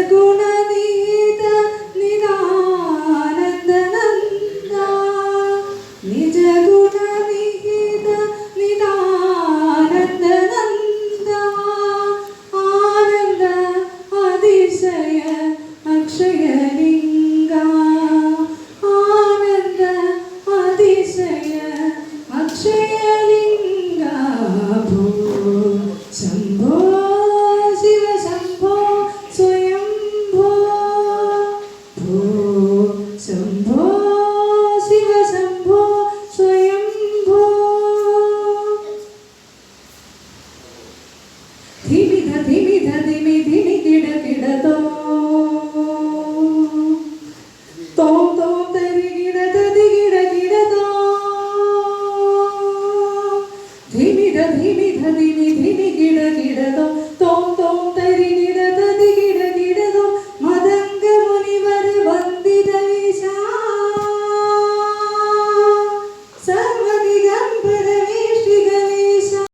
നിർഗുണനീത നിതാനന്ദനന്ദ നിജഗുണ ധിമിധ ധിമിധ ധിമി ധിമി കിട കിടതോ തോം. തോം തരി കിട തതി കിട കിടതോ ധിമിധ ധിമിധ ധിമി ധിമി കിട കിടതോ തോം. തോം തരി കിട തതി കിട കിടതോ മദംഗ മുനിവർ വന്ദിത വിശാ. സർവനിഗംബര